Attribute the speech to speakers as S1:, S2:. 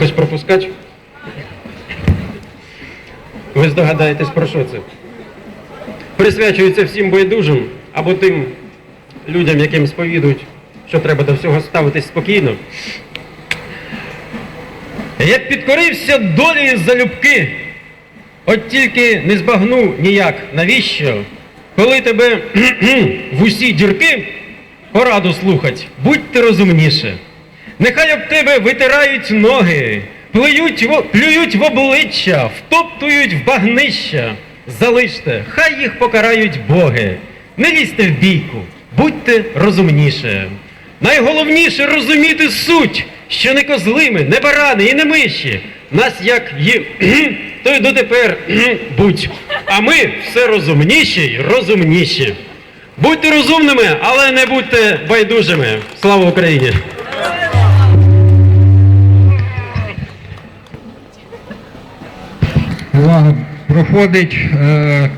S1: Хтось пропускач? Ви здогадаєтесь про що це? Присвячується всім байдужим або тим людям, яким сповідують, що треба до всього ставитись спокійно. Я підкорився долі залюбки, от тільки не збагну ніяк, навіщо, коли тебе в усі дірки пораду слухать, будьте розумніше. Нехай об тебе витирають ноги, плюють в, плюють в обличчя, втоптують в багнища. Залиште, хай їх покарають боги. Не лізьте в бійку, будьте розумніше. Найголовніше розуміти суть, що не козлими, не барани і не миші. Нас як є, то й дотепер будь. А ми все розумніші й розумніші. Будьте розумними, але не будьте байдужими. Слава Україні!
S2: Увага, проходить е,